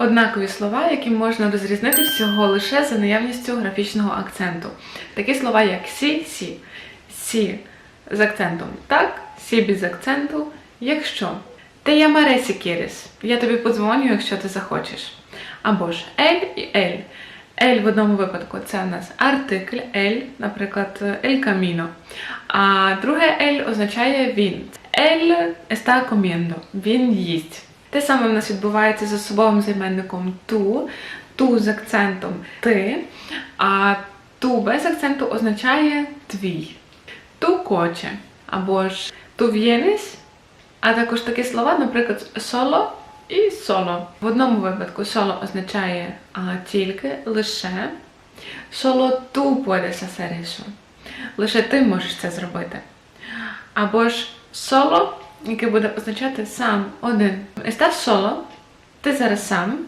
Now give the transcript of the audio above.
Однакові слова, які можна розрізнити всього лише за наявністю графічного акценту. Такі слова, як сі, сі, сі з акцентом так, сі без акценту, якщо. Те я маресі кіріс. Я тобі подзвоню, якщо ти захочеш. Або ж ель і ель. Ель в одному випадку це у нас артикль ель, наприклад, ель каміно. А друге ель означає він. Ель está comiendo. Він їсть. Те саме в нас відбувається з особовим займенником ту, ту з акцентом ти, а ту без акценту означає твій. Ту коче, або ж ту vienes, а також такі слова, наприклад, соло і соло. В одному випадку соло означає а, тільки, лише. Соло ту hacer eso. Лише ти можеш це зробити. Або ж соло, яке буде означати сам один. Estás solo, ти зараз сам.